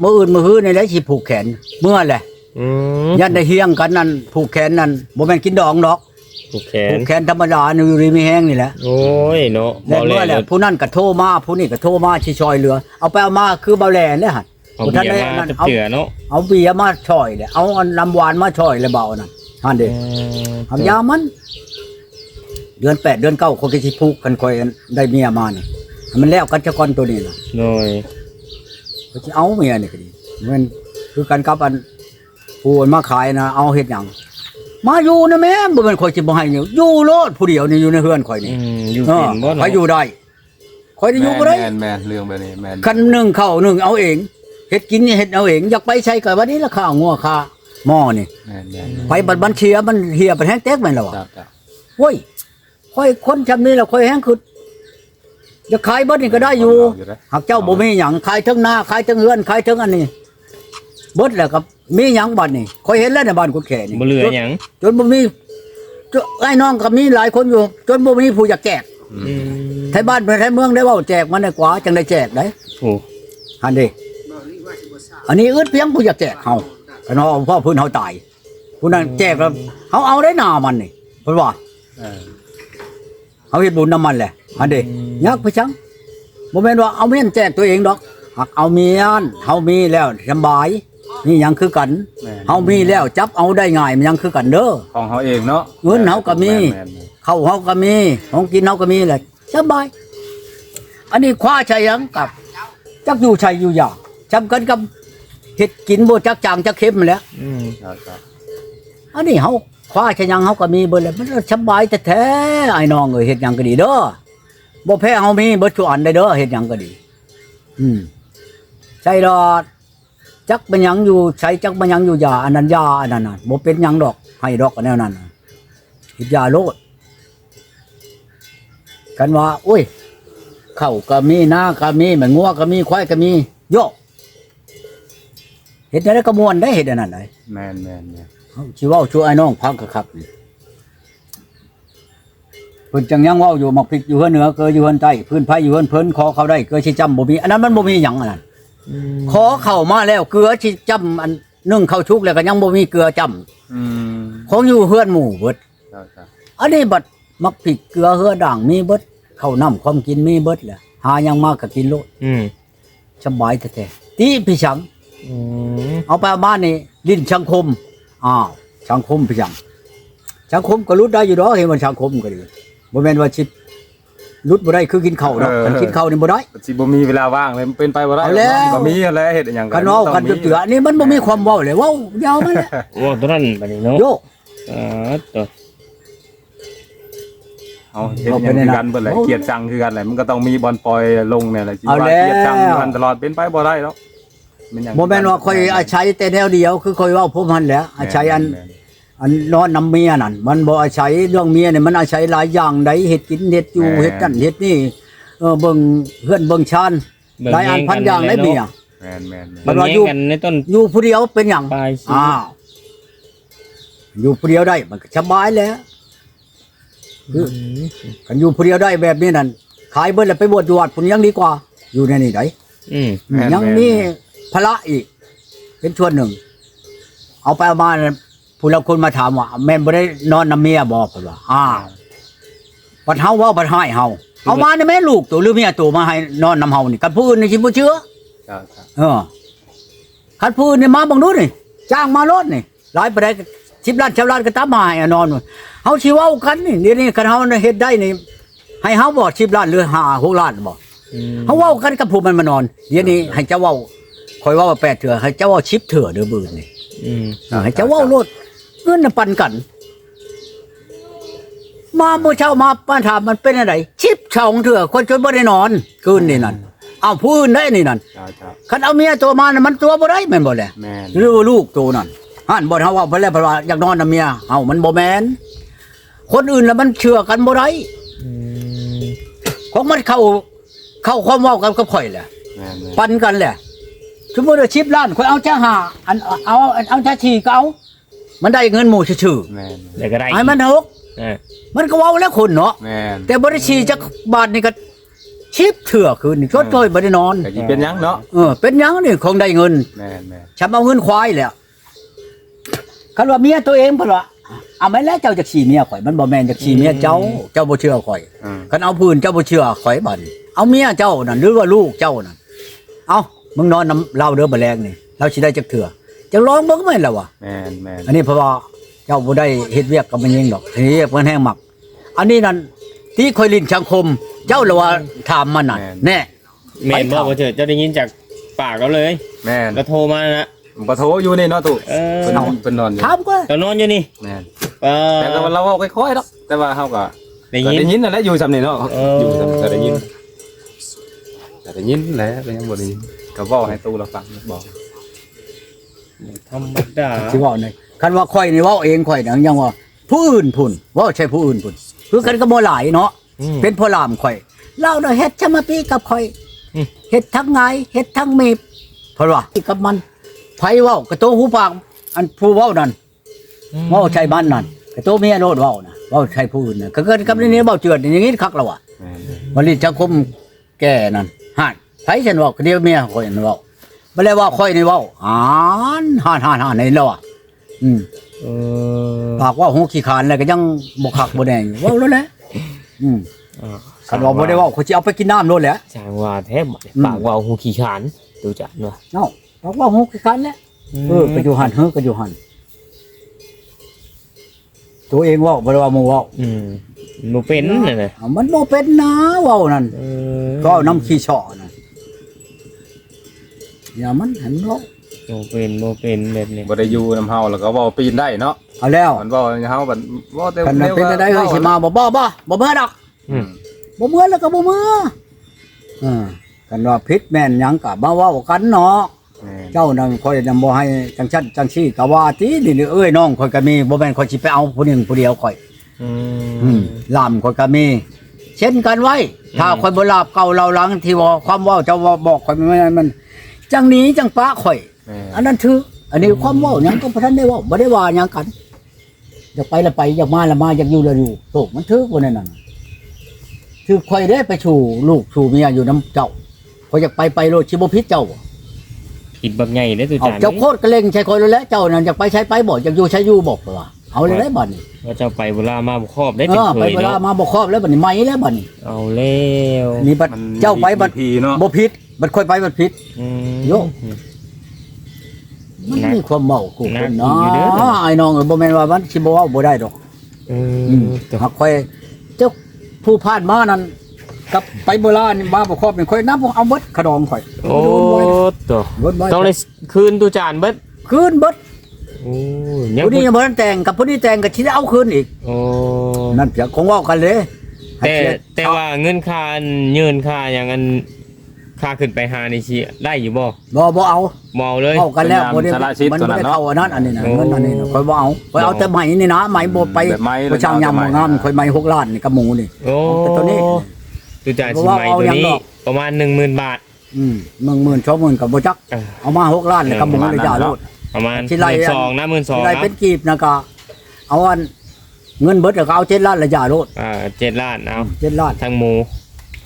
มื้ออื่นมื้อฮื้อนี่แหละสิผูกแขน เมื่อแหละอืมยันได้เฮียงกันนั่นผูกแขนนั่นบ่แม่นกินดองดอกผูกแขผูนกแขนธรรมดานี่อยู่ดีมีแห้งนี่แหละโอ้ยเนาะแล้วเบาเมื่อแหแล้ละผู้นั้นก็โทรมาผู้นี้ก็โทรมาสิช่วยเหลือ เอาไปเอามาคือเบาแหล่นี่หั่นเอาผู้เบีท่านยได้ร์มานั่นจะเอาเจือเนาะเอาเบียร์มาช่อยเลยเอาอันน้ำหวานมาช่อยเลยเบานั่นหั่นเด้ ทำยามัน เดือนแปดเดือนเก้าคนก็สิผูกกันคอยได้เมียมานี่ให้มันแล้วกันจะก่อนตัวนี้นะโดย ก็สิเอาเมียนี่ก็ดีมันคือกันกับอันผู้อันมาขายนะเอาเฮ็ดหยังมาอยู่นะแม่บ่แม่นคอยสิบ่ให้อยู่อยู่โลดผู้เดียวนี่อยู่ในเฮือนคอยอืนี่มอยู่เอกิอนบ่ใครเนาะอยู่ได้คอยได้อยู่บ่ได้แม่นแม่นเรื่องแบบนี้แม่นคันหนึ่งเข้าหนึ่งเอาเองเฮ็ดกินนี่เฮ็ดเอาเองอยากไปใช้ก็วันนี้ราคางัวค่าหม้อนี่แม่นแม่นไปบัดบัญชีมันเหียไปแห้งแตกแม่นแล้วอะครับครับโว้ยค่อยคนจำนี้แล้วค่อยแห้งคือ จะขายเบิดนี่ก็ได้อยู่อยู่ได้หากเจ้าบ่มีหยังขายทั้งหน้าขายทั้งเฮือนขายทั้งอันนี้เบิดแล้วครับมีหยังบัดนี่ค่อยเห็นแล้วในบ้านกุดแขนี่บ่เหลือหยังจนบ่มีจนไอ้น้องก็มีหลายคนอยู่ จนบ่มีผู้อยากแจกอืมไทยบ้านไทยเมืองได้เว้าแจกมันได้กว่าจังได้แจกได้โอ้หันดิอันนี้อึดเพียงผู้อยากแจกเฮากันเอาพ่อพื้นเฮาตายผู้นั้นแจกแล้วเฮาเอาได้หน้ามันนี่เพิ่นว่า เออเอาเฮ็ดบุญน้ำมันแหละอันเด้ยักไปชังบ่แม่นว่าเอาเมียนแจกตัวเองดอกหักเอาเมียนเฮามีแล้วสำบายนี่ยังคือกันแม่น เฮามีแล้วจับเอาได้ง่ายมันยังคือกันเด้อของเขาเองเนาะเงินเขาก็มีแม่นแม่นข้าวเฮาก็มีของกินเฮาก็มีแหละสบาย อันนี้คว้าชัยยังกับ จักอยู่ชัยอยู่ยากจำกันกับเฮ็ดกินบ่จักจางจักเค็มแหล้ว อืม ครับครับอันนี้เฮา คว้าชัยยังเฮาก็มีเบิดแล้วมันสบายแท้ๆไอ้น้องเอ้ยเฮ็ดหยังก็ดีเด้อบ่แพ้เฮามีเบิดทุกอันได้เด้อเฮ็ดหยังก็ดี อืมใช่ดอกจักเป็นยังอยู่ใช้จักเป็นยังอยู่ยาอันนั้นยาอันนั้นน่ะบ่เป็นหยังดอก ให้ดอกอันแนวนั้นเฮ็ดยาโลดกันว่าอุ้ยเข้าก็มีหน้าก็มีแม่งัวก็มีควายก็มีโยกเฮ็ดได้ก็ม่วนได้เฮ็ดอันนั้นได้แม่นแม่ นแม่นเฮาสิเว้าช่วยไอ้น้องพังก็ครับนี่เพิ่นจังยังเว้าอยู่หมักพริกอยู่เฮือนเหนือเกยอยู่เฮือนใต้พื้นไผอยู่เฮือนเพิ่นขอเขาได้เกยสิจำบ่มีอันนั้นมันบ่มีหยังอันนั้นอืมขอเข้ามาแล้วเกลือที่จำอันนึ่งเข้าชุกแล้วก็ยังบ่มีเกลือจำอืมของอยู่เฮือนหมู่เบิดครับครับอันนี้บัดมักผิดเกลือเฮือด่างมีเบิดข้าวน้ำความกินมีเบิดแหละหายังมากก็กินโลดอืมสบายแท้ๆตีพี่ชังอืมเอาไปเอามานี่ลิ้นชังคม อ้าวชังคมพี่ชังชังคมก็รุดได้อยู่ดอกเห็นว่าชังคมก็ดีบ่แม่นว่าสิรุดบ่ได้คือกินข้าวดอกคันกินข้าวนี่บ่ได้สิบ่มีเวลาว่างเลยมันเป็นไปบ่ได้เอาแล้วบ่มีอะไรเฮ็ดอหย่างคันเว้ากันเตือๆนี่มันบ่มีความเว้าเลยเว้ายาวมันแหละโอ้ตัวนั้นบัดนี้เนาะโยอ่าตัวเอาเฮ็ดอหย่างคือกันเบิดแหละเกลียดจังคือกันแหละมันก็ต้องมีบอลปล่อยลงเนี่ยแหละสิเอาว่าแล้วเกลียดจังอยู่กันตลอดเป็นไปบ่ได้หรอก มันหยังบ่แม่นว่าค่อยอาศัยแต่แนวเดียว คือค่อยเว้าพวกมันแหละอาศัยอัน แม่อันนอนนำเมียนั่นมันบ่อาศัยเรื่องเมียเนี่ยมันอาศัยหลายอย่างใดเฮ็ดกินเฮ็ดอยู่เฮ็ดนั่นเฮ็ดนี่เออเบิ่งเฮือนเบิ่งชานเบิ่งหลายอันแย่งพันอย่างได้เมีย แม่นแม่นแม่น มัมันนว่าว่าอยู่กันในต้น อยู่ผู้เดียวเป็นหยังปลายชีอ้าวอยู่ผู้เดียวได้มันก็สบายแล้วอืมกันอยู่ผู้เดียวได้แบบนี้นั่นขายเบิดแล้วไปบวชอยู่วัดพุ่นยังดีกว่า อยู่ในนี่ได้อืม แม่นยังแม่นมี พระอีก เป็นส่วนหนึ่ง เอาไปเอามาเนี่ยผู้ละคนมาถามว่าแม่นบ่ได้นอนนำเมียบ่เพิ่นว่าอ้าวปัดเฮาว่าปัดให้เฮาเอามานี่แม่ลูกตัวหรือเมียตัวมาให้นอนนำเฮานี่กันผู้อื่นนี่สิบ่เชื่อครับครับเออคันผู้อื่นนี่มาเบังดูนี่จ้างมารถนี่หลายปานใด10ล้าน10ล้านก็ตามมาให้อะนอนเฮาสิเว้ากันนี่เดี๋ยวนี้คันเฮาเฮ็ดได้นี่ให้เฮาบ่10ล้านหรือ5 6ล้านบ่อืมเฮาเว้ากันกับผู้มันมานอนเดี๋ยวนี้ให้เจ้าเว้า คอยเว้าว่า8เถื่อให้เจ้าเว้า10เถื่อเด้อบื้อนี่อืมเออให้เจ้าเว้าโลดเงินน่ะปันกัน มาเมื่อเช้ามาป้าถามมันเป็นอะไรชิบช่องเถื่อคนจนบ่ได้นอนคืนนี่นั่นเอาผู้อื่นได้นี่นั่นครับครับคันเอาเมียตัวมาน่ะมันตัวบ่ได้แม่นบ่แหละแม่นหรือว่าลูกตัวนั่นห่านบ่เฮาว่าเพิ่นแล้วเพิ่นว่าอยากนอนนำเมียเอ้ามันบ่แม่นคนอื่นแล้วมันเชื่อกันบ่ได้อืมของมันเข้าเข้าความเว้ากันกับข่อยแหละแม่นแม่นปันกันแหละ สมมุติว่า10ล้านข่อยเอาจ้าหาอันเอาเอาเอาจ้าทีก็เอามันได้เงินหมู่ซื่อแม่นแล้วก็ได้ๆให้มันหกอ่ามันก็เว้าแล้วคนเนาะแม่นแต่บริชีจักบาทนี่ก็ชิบเถื่อคืนนี่ชดเชยบ่ได้นอนก็สิเป็นหยังเนาะเออเป็นหยังนี่คงได้เงิน แม่นแม่นฉันเอาเงินควายแหล้วคันว่าเมียตัวเองเพิ่นว่าเอาแม่นแล้วเจ้าจะขี่เมียข่อย มันบ่แม่นจะขี่เมียเจ้า เจ้าบ่เชื่อข่อยอืมคันเอาพื้นเจ้าบ่เชื่อข่อยบัดนี้เอาเมียเจ้านั่นหรือว่าลูกเจ้านั่นเอา มึงนอนน้ำเราเด้อบ่แรงนี่เราสิได้จักเถื่อจังร้องเบิ่งแม่นแล้ววะแม่นแม่นอันนี้เพราะว่าเจ้าบ่ได้เฮ็ดเวียกกับมันยิงดอกเฮ็ดเวียกมันแห้งหมัก อันนี้นั่นที่คอยลิ้นสังคม เจ้าละว่าถามมันน่ะแน่ แม่นบอกว่าเถิดเจ้าได้ยินจากปากเราเลยแม่นแล้วโทรมานะบ่โทรอยู่นี่เนาะตู่เออ เพิ่นนอนเพิ่นนอนอยู่ถามก็เรานอนอยู่นี่แม่นเออแต่ก็เราเว้าค่อยๆดอกแต่ว่าเฮาก็ได้ก็ยิน ได้ยินนั่นแหละอยู่ซำนี่เนาะเออออยู่ซำก็ได้ยินก็ได้ยินแหละก็ยังบ่ได้ยิน ก็เว้าให้ตู่เราฟังบอกธรรมดาสิเว้าหน่อยคันว่าข่อยนี่เว้าเองข่อยนั่นยังว่าผู้อื่นพุ่นเว้าใช่ผู้อื่นพุ่นคือกันก็บ่หลายเนาะอืมเป็นพ่อลามข่อยเล่าเนาะเฮ็ดชะมาปีกับข่อยอืมเฮ็ดทั้งไงเฮ็ดทั้งมีบเพราะว่าที่กับมันไผเว้ากระโตหูปากอันผู้เว้านั่นเว้าใช่บ้านนั่นกระโตเมียโนดเว้านะเว้าใช่ผู้อื่นน่ะก็เกิดกับนี่เว้าเจือดอย่างนี้คักแล้วอะแม่นบริสังคมแก่นั่นหาน ไผฉันเว้าก็เดียวเมียข่อยนั่นเว้าบ่ได้ว่าข่อยนี่เว้าอ่านหานหานหานนี่แล้วอะอืมเออปากว่าหูขี้คร้านแล้วก็ยังบ่คักบ่แน่อยู่เว้าแล้วแหละอืมอ่าคันว่าบ่ได้เว้าเขาสิเอาไปกินน้ำโลดแหละช่างว่าแทบอืม ปากว่าหูขี้ขานดูจักเนาะเนาะปากว่าหูขี้คร้านแหละ เออก็อยู่หันเฮ้อก็อยู่หันตัวเองเว้าบ่ได้ว่าหมู่เว้าอืมบ่เป็นน่ะนะอ่ามันบ่เป็นนะเว้านั่นเออก็เอาน้ำขี้เฉาะนะ อย่ามันเห็นเราบ่เป็นบ่เป็นแบบนี้บ่ได้อยู่นํเฮาแล้วก็เว้าปีนได้เนาะเอาแล้วมันเว้าให้เฮาบัดเว้าแต่กันนั้นเป็นจะได้เฮ้ยสิมาบ่บ่บ่บ่เมื่อดอกอืมบ่เมื่อแล้วก็บ่เมื่ออ่ากันว่าพิษแม่นหยังก็มาเว้ากันเนาะแม่นเจ้านั่นค่อยนำบ่ให้จังชั้นจังซี่ก็ว่าตินี่เอ้ยน้องข่อยก็มีบ่แม่นข่อยสิไปเอาผู้หนึงผู้เดียวข่อยอือืมมลามข่อยก็มีเช่นกันไว้ ถ้าอืมข่อยบ่ลาบเก่าเราหลังที่ว่าความเว้าเจ้าว่าบอกข่อยมันมัน จังหนี้จังปะข่อยแม่นอันนั้นถืออันนี้ความเว่าหยังก็พระท่านได้เว่าบ่ได้ว่าหยังกันอยากไปละไปอยากมาละมาอยากอยู่ละอยู่โตมันถือบ่นั่นน่ะถือข่อยได้ไปชูลูกชูเมียอยู่น้ำเจ้าข่อยอยากไปไปโลดชิบ่ผิดเจ้าบ่ผิดบักใหญ่เด้อตุเอาจานเจ้าโคตรกระเลงใช้ข่อยแล้วแหละเจ้านั่นอยากไปใช้ไปบ่อยากอยู่ใช้อยู่บอกว่าเอาเลยได้บัดนี้ว่าเจ้าไปเวลามาบ่ครอบได้เอเป็นอเคไปยเวลาเนาะมาบ่ครอบแล้วบัดนี้ไหมแล้วบัดนี้เอาแล้วนี่บัดมันเจ้าไปบัดพีเนาะบ่ผิด บัดข่อยไปบัดผิด อืม โยมันนักมีความเมากูนัคกนอีเนากอยู่เด้อะไอ้น้องเอ้ยบ่แม่นว่ามันสิบ่เว้าบ่ได้ดอกเออืมอตัวหากค่อยเจ้าผู้พานมานั่นกับไปโบราณนี่มาบ่ครอบนี่ค่อยนับเอาเบิดขะดองข่อยโอ้ตัวเบิดไว้ต้องได้คืนตุจานเบิดคืนเบิดโอ้ยังผู้นี้ยังบ่ทันแต่งกับผู้นี้แต่งก็สิได้เอาคืนอีก โอ้นั่นเพียงคงเว้ากันเลยให้แต่เสียแต่ว่าเงินค่าอันยืนค่าอย่างอัน ค่าขึ้นไปหานี่สิได้อยู่บ่บ่บ่เอาเมาเลยเข้ากันแล้วบ่ได้สละชิดมันตัวบ่นั้นได้เนาะเข้าอันนั้นอันนี้นะโอ้เงินอันนี้น่ะค่อยบ่เอาค่อยเอาแต่ไหมนี่นะไหมบ่ไปแบบไม้บ่ช่างยามบ่งามแล้วค่อยไหมหกล้านนี่กับหมูนี่โอ้แต่ตัวนี้ตุจานเพสิราะว่าใหม่เอาตัวยังนี้ดอกประมาณ10,000บาทอืม10,000 20,000ก็บ่จักเออเอามาหกล้านนี่กับหมูเลยจ้าโลดประมาณที่ไล่อัน12,000นะ12,000อะไรนะเป็นกีบนะก็เอาอันเงินเบิดแล้วก็เอาเจ็ดล้านละยาโลดอ่า7ล้านเอาเจ็ดล้านทั้งหมู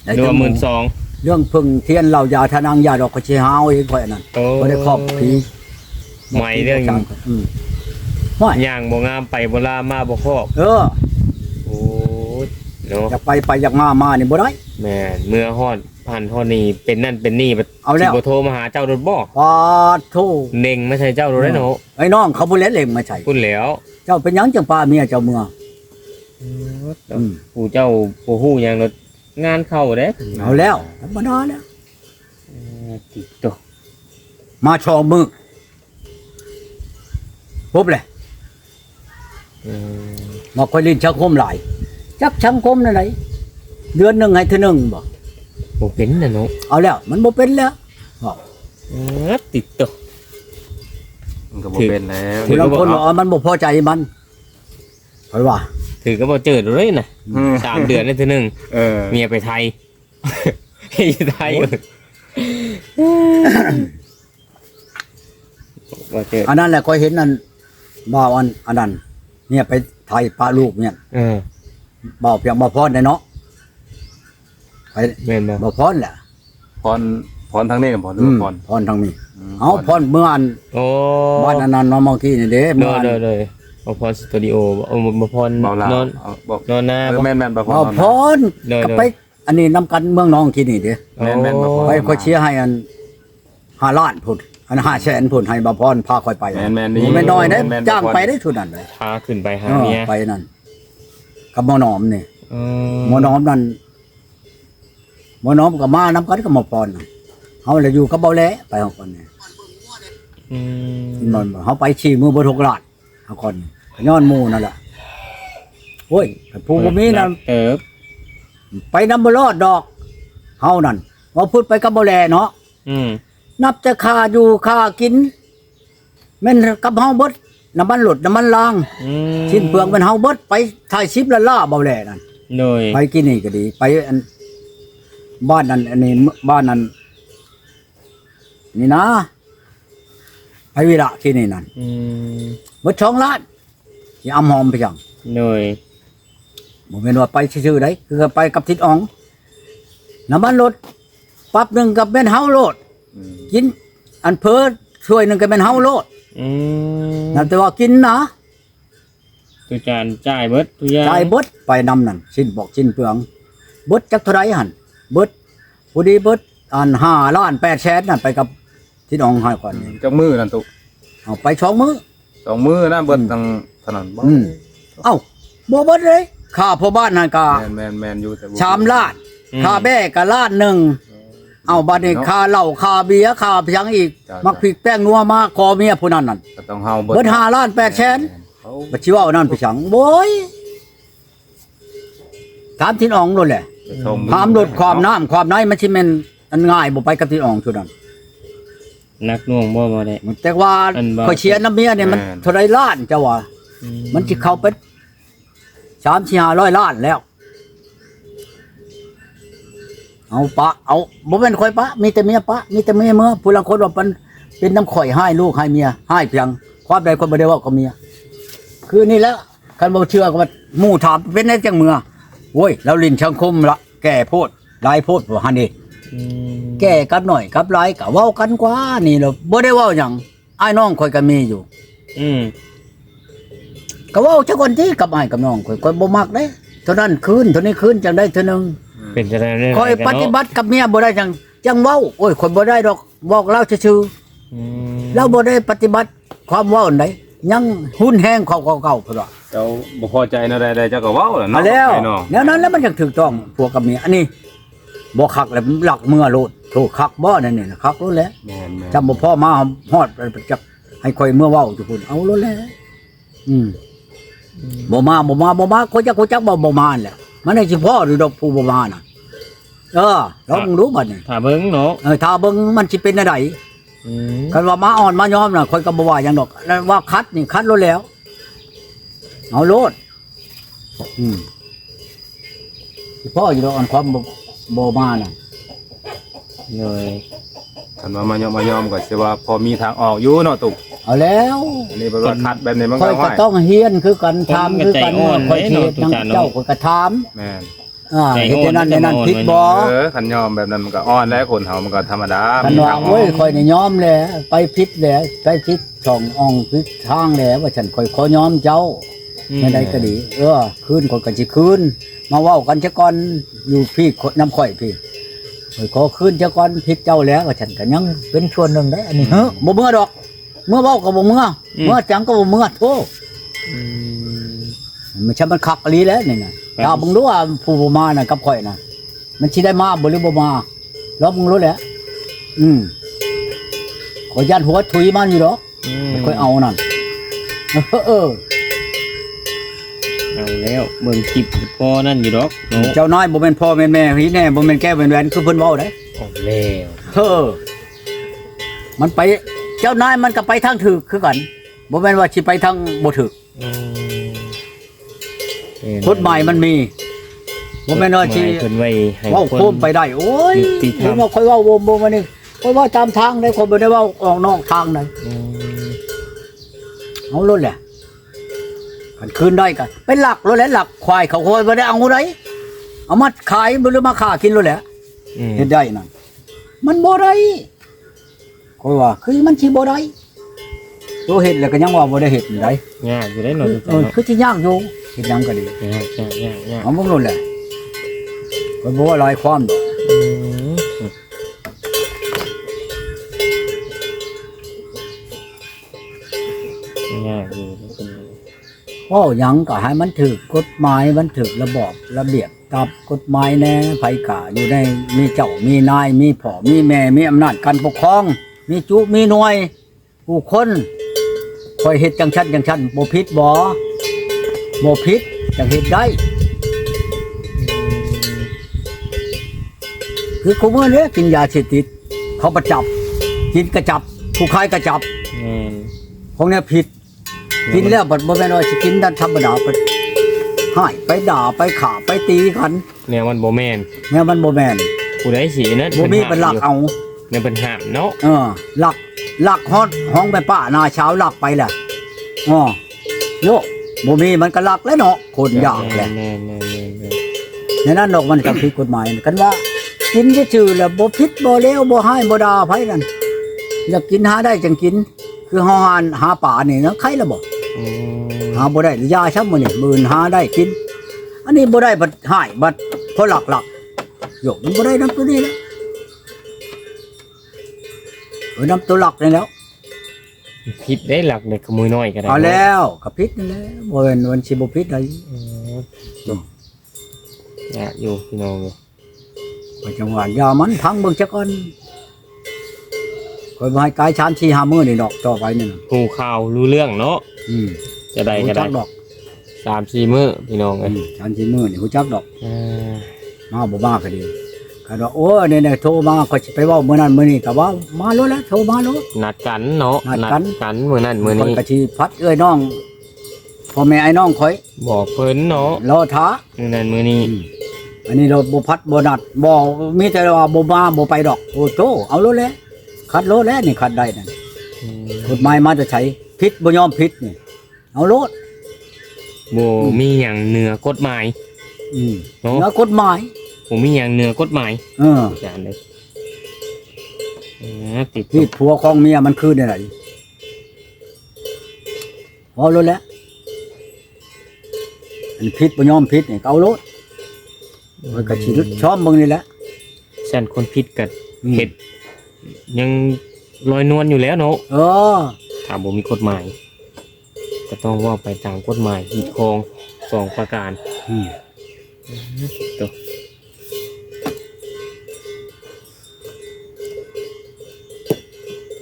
ได้รวมทั้งห12,000 เรื่องพึ่งเทียนเหล่ายาทนางยาดอกกระเชียหาเอาเองค่อยอันนั้นโอ้บ่ได้ครอบผีไหม่เรื่องอืมไม่ย่างบ่งามไปบ่ลามาบ่ครอบเออโอ้ยเนาะอยากไปไปอยากมามานี่บ่ได้แม่นเมื่อฮอดพันฮอดนี่เป็นนั่นเป็นนี่บัดเอาแล้วสิบ่โทรมาหาเจ้ารถบ่ปาดโทเน่งไม่ใช่เจ้ารถได้เนาะไอ้น้องเขาบ่เล่นเล่งมาใช่พูดแล้ว เจ้าเป็นหยังจังปาเมียเจ้าเมืองอืมผู้เจ้าผู้ฮู้หยังรถ งานเข้าเด้เอาแล้วธรรมดาแล้วติดตัวมาชอมือปุ๊บเลยอืมมาคอยลินชักคมหลายจักชังคมนั่นไหนเดือนหนึงให้เทื่อหนึงบ่บ่เป็นน่ะเนาะเอาแล้ว มันบ่เป็นแล้วเออติดตัวมันก็บ่เป็นแล้วถืคืออบางคนบอกว่ามันบ่พอใจมันเพราะว่า ถือก็บ่เจอเลยน่ะอืม สามเดือนได้ทีหนึงเออเมียไปไทยอยู่ไทยบ่เจออันนั้นแหละก็เห็นนั่นบ่าวอันอันนั้นเนี่ยไปไทยปลาลูกเนี่ยเออบ่าวเพียงบ่าวพรได้เนาะไปแม่นบ่บ่พรแหละพรพรทางนี้บ่หรืออืว่ามพรพรทางนี้มเอาพรเมื่ออันโอ้บ้านอันนั้นเนาะเมื่อกี้นี่เด้โดเมื่อยอัน โดยโดย บ่พรสตูดิโอบ่เอาบ่พรเบาลานอนเอาบอกนอนหน้าเออบ่ แม่นแม่นบ่พรเอาพรเด้อก็ไป อันนี้นำกันเมืองน้องที่นี่เด้แม่นแม่นบ่พร ไปคอยเชียร์ให้อัน5ล้านพุ่นอัน5แสนพุ่นให้บ่พรพาคอยไปแม่นแม่นนี่ไม่น้อยเด้แม่นจ้างบ่พรไปได้ทุนนั้นเลยพาขึ้นไปหาเออเมียไปนั่นกับหมอน้อมนี่เอหมอน้อมนั่นหมอน้อมก็มานำกันกับหมอพรน่ะเฮาเลยอยู่กับเบาแหลไปเฮาก่อนนี่อืม มันบ่เฮาไปชี้มือบ่ทกลาดเฮาก่อนนี่ก็ ย้อนหมู่นั่นล่ะโอ้ยแต่ผู้บ่มีนั่นเติบไปนำบ่รอดดอกเฮานั่นว่าพูดไปกับเบาแหลเนาะอืมนับแต่ค่าอยู่ค่ากินแม่นกับเฮาเบิดน้ำมันหลดน้ำมันล้างอืมสิ้นเปลืองเป็นเฮาเบิดไปถ่ายชิปละล่าเบาแหล่นั่นโดยไปกินนี่ก็ดี ไปอันบ้านนั้นอันนี้บ้านนั้นนี่นะไปวิระที่นี่นั่นอืมเบิดช่องล้าน ที่อำหอมไปจังโดยบ่แม่นว่าไปซื่อๆได้คือไปกับทิศอ๋องน้ำมันรถปั๊บหนึงกับแม่นเฮาโลดอืมกินอันเพ้อช่วยหนึงก็แม่นเฮาโลดอืมนั่นแต่ว่ากินนะตุจานจ่ายเบิดตุยาจ่ายเบิดไปนำนั่นสิ้นบอกสิ้นเปลืองเบิดจักเท่าไรหั่นเบิดผู้ดีเบิดอัน5ล้าน8แสนนั่นไปกับทิศอ๋องให้ก่อนนี่จักมือนั่นตุเอาไปสองมื้อสองมือนะเบิ่นทางถนนบ่อืม เอ้าบ่เบิดเลยค่าพ่อบ้านนั่นก็แม่นแม่นแม่นอยู่แต่บ่ ชามล้านค่าแบ้ก็ล้านหนึ่งเอาบัดนี้ค่าเหล้าค่าเบียร์ค่าเพียงอีกมักพริกแป้งนัวมาขอเมียผู้นั้นนั่น ก็ต้องเฮาเบิด5ล้าน8แสน เขาบัดสิเว้านั่นไปสังโว้ยถามทิศอ๋องโนั่นแหละไปส่งถามรถความน้ำความไหนมันสิแม่นอันง่ายบ่ไปกับทิศอ๋องชุดนั้นนักหน่วงบ่บ่ได้ แต่ว่าอันว่าข่อยเชียร์น้ำเมียเนี่ยมันเท่าไรล้านเจ้าว่า มันสิเข้าไปสามสี่ห้าร้อยล้านแล้ว เอาปะเอาบ่เป็นข่อยปะ มีแต่เมียปะ มีแต่เมียเมื่อผู้ลังคนว่ามันเป็นน้ำข่อยให้ลูกให้เมียให้เพียง ความใดคนบ่ได้เว่ากับเมีย คือนี่แหล้วคันบ่เชื่อก็ว่าหมู่ถามเป็นได้จังเมื่อโอ้ยแล้วลิ้นชังคมละแก่โพดหลายโพดบ่ฮันนี่อืมแก่กับหน่อยกับหลายก็เว้ากันกว่า นี่แหละบ่ได้เว้าหยังอ้ายน้องข่อยก็มีอยู่ อืม ก็เว่าเจ้าคนที่กับไอ้ายกับน้องข่อยข่อยบ่มักเด้เท่านั้นคืนเท่านี้คืนจังได้เท่านึงเป็นจะได้เรื่องข่อยปฏิบัติกับเมียบ่ได้จังจังเว้าโอ้ยข่อยบ่ได้ดอกบอกเล่าซื่ออืมๆเราบ่ได้ปฏิบัติความเว้าอันใดยังหุนแห้งเขาเก่าๆพุ่นว่า เจ้าบ่พอใจแนวใดๆเจ้าก็เว้าแหละมาเนาะแล้วไอ้น้อง แนวนั้นแล้วมันจังถูกต้องพวกกับเมียอันนี้บ่คักแล้วหลักเมื่อโลดถูกคักบ่นั่นนี่นะคักโลดแล้วแม่นแม่นจำบ่พ่อมาฮอดจักให้ข่อยเมื่อเว้าอยู่พุ่นเอาโลดแล้วอืม บ่มาบ่มาบ่มาคนจักคนจักบ่บ่มาแหละมันได้สิพ่อหรือดอกผู้บ่มาน่ะ เออลองรู้บัดนี้ถ้าเบิ่งเนาะเออถ้าเบิ่งมันสิเป็นจังไดอืมคันว่ามาอ่อนมายอมน่ะคนก็บ่ว่าหยังดอกแล้วว่าคัดนี่คัดโลดแล้ว เอาโลดอืมสิพ่ออยู่ดอกอันความบ่บ่มาน่ะโดยคันว่ามายอมมายอมก็สิว่าพอมีทางออกอยู่เนาะตุ เอาแล้วอันนี้บ่ว่าคัดแบบนี้มันค่ก็อยก็ห้อยต้องเฮียนคือกันถามคือกันว่าค่อยสิเฮ็ดหยังเจ้าก็กระถามแม่นอ่าเฮ็ดแต่นั้นแต่นั้นผิดบ่เออคันยอมแบบนั้นมันก็อ่อนแล้วคนเฮามันก็ธรรมดาคันมีว่าทางออโอ้ยกคอยนี่ยอมแหละไปพิษแหละไปพิษช่องอ่องพิษทางแหละว่าฉันคอยขอยอมเจ้าอืมไม่ได้ก็ดี เออคืนคนกันสิคืนมาเว้ากันซะก่อนอยู่พี่น้ำข่อยพี่ข่อยขอคืนซะก่อนพิษเจ้าแล้วว่าฉันก็ยังเป็นส่วนหนึ่งได้ อันนี้เฮ้อบ่เมื่อดอก เมื่อเว้าก็บ่เมื่ออเมื่อจังก็บ่เมื่อโธ่อืม มันใช่มันคักอีหลีแล้วนี่น่ะครับ ถ้าเบิ่งดูว่าผู้บ่มาน่ะกับข่อยน่ะ มันสิได้มาบ่หรือบ่มาลองเบิ่งรู้แหละอืมขอยย่านหัวถุยมันอยู่ดอกอืมค่อยเอานั่นเออเอาแล้วเบิ่งคลิปพอนั่นอยู่ดอกเนาะเจ้านายบ่แม่นพ่อแม่นแม่พี่แน่บ่แม่นแก้วแม่นแหวนคือเพิ่นเว้าได้ เอาแล้ว เออ มันไป เจ้านายมันก็ไปทางถูกคือกันบ่แม่นว่าสิไปทางบ่ถูกอืมกฎหมายมันมีบ่แม่นว่าสิกฎหมยเพิ่นไว้ให้เว้าคน โคมไปได้ โอ้ยยุติธรรม ผมว่าค่อยเว้าบ่บ่มานี่ค่อยเว่าตามทางได้คนบ่ได้เว้าออกนอกทางได้อืมเอาโลดแหละคันคืนได้ก็เป็นหลักโลดแหละหลักควายเขาค่อยบ่ได้เอาไดเอามาขายบ่หรือมาค้ากินโลดแหละ อืม เฮ็ดได้นั่นมันบ่ได้ค่ อยว่าคือมันสิบ่ได้ตัวเฮ็ดแล้วก็ยังว่าบ่ได้เฮ็ดนี่ได้ยากอยู่ได้เนาะเออคือสิยากอยู่เฮ็ดหยังก็ดียากยากยากยากเอาบ่รู้แหละก็บ่ว่าหลายความดอกอืมยากอยู่เป็นเว้าหยังก็ให้มันถูกกฎหมายมันถูกระบอบระเบียบตามกฎหมายแน่ไผกาอยู่ในมีเจ้ามีนายมีพ่อมีแม่มีอำนาจการปกครอง มีจุมีหน่วย ผู้คนคอยเฮ็ดจังชันจังชันบ่ผิดบ่บ่ผิดจังเฮ็ดได้ คือคุมื้อนี้กินยาเสพติด เขาประจับ กินกระจับ ผู้ขายกระจับแม่นพวกเนี้ยผิด กินแล้วบัดบ่แม่นว่าสิกินดันธรรมดาไปให้ไปด่าไปข่าไปตีกันแนวมันบ่แม่นเนี่ยมันบ่แม่นผู้ใดสินั่นบ่มีเป็นหลักเอา เนี่ยเป็นห้ามเนาะเออหลักหลักฮอดห้องไปป้าหนาเช้าหลักไปแหละอ๋อโยบ่มีมันก็หลักแล้วเนาะคนอยากแหละแม่นแม่นแม่นแม่นในนั้นดอกมันก็ผิดกฎหมายกันว่า กินชื่อๆแล้วบ่ผิดบ่เลวบ่ให้บ่ด่าไผนั่นอยากกินหาได้จังกิน คือหาหานหาป่านี่เนาะใครละบ่อืมหาบ่ได้ยาช้ำมื้อนี่มื่นหาได้กิน อันนี้บ่ได้บัดหายบัดเพราะหลักๆโยกมันบ่ได้นํตัวนี้แล้ว เออนํตัวหลักนี่แล้วผิดได้หลักเด็กขโมยน้อยก็ได้เอาแล้วก็ผิดนั่นแหละบ่แม่นวันสิบ่ผิดได้อืมยากอยู่พี่น้องเลยก็จังหวะยามันพังเบิ่งจักก่อนคอยบ่ให้กายชานชีหามื้อนี่ดอกต่อไปนี่น่ะหูข่าวรู้เรื่องเนาะอืมจะได้หูก็จัได้กดอก Ừ. สามสี่มื้อพี่น้องอืเอ้ยมชานชีมื้อนี่หูจักดอกอ่ามาบ่มาก็ดี ก็ว่าโอ้เนี่ยๆโทรมาก็สิไปเว้ามื้อนั้นมื้อนี้ก็ว่ามาโลดแล้วโทรมาโลด นัดกันเนาะนัดกัน กันมื้อนั้นมื้อข้อยนี้ก็สิพัดเอ้ยน้องพ่อแม่ไอ้น้องข่อยบอกเพิ่นเนาะรอท้า มื้อนั้นมื้อนี้ อันนี้เราบ่พัดบ่นัดบ่มีแต่ว่าบ่มาบ่ไปดอก โอ้โตเอาโลดแล้วคัดโลดแล้วนี่คัดได้นั่นอืมกฎหมายมาจะใช้ผิดบ่ยอมผิดนี่ เอาโลดบ่มีหยังเหนือกฎหมาย อืมเนาะ แล้วกฎหมาย บ่มีหยังเหนือกฎหมายเอออาจารย์เลยอ่าติดที่ผัวของเมียมันคือได้ไรพอโลดแล้วอันผิดบ่ยอมผิดนี่ก็เอาโลดมันก็สิชอบมึงนี่แหละฉันคนผิดกับอืมเฮ็ดยังลอยนวลอยู่แล้วเนาะเออถ้าบ่มีกฎหมาย ก็ต้องว่าไปตามกฎหมายหีดคองสองประการอืมตัว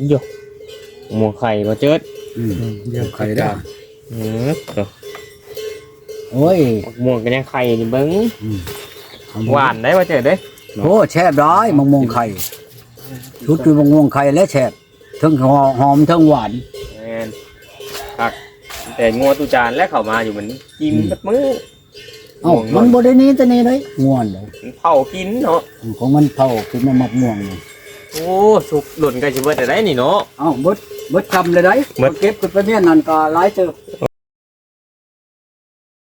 โยหมัวไข่มาเจิดอืมเดี๋ยวใครได้เออตัวโอ้ยหมวกกันยังไข่นี่เบิ้งอืมหวานได้มาเจิดเด้โอ้แช่บได้มะม่วงไข่ชุดคือมะม่วงไข่และแช่บทั้งหอหอมทั้งหวานแม่นคักแต่งัวตุจานและเข้ามาอยู่เหมือนกินแบบมือเอ้ามันบ่ได้หนี้แต่นี่เลยง่วนเลยมันเผากินเนาะของมันเผากินมะมะม่วงนี่ โอ้สุกหล่นกันชิเบิดแต่ได้นี่เนาะ เอ้าเบิดเบิดคำเลยได้เบิด เก็บขึ้นไปเมียนนั่นก็หลายเติบ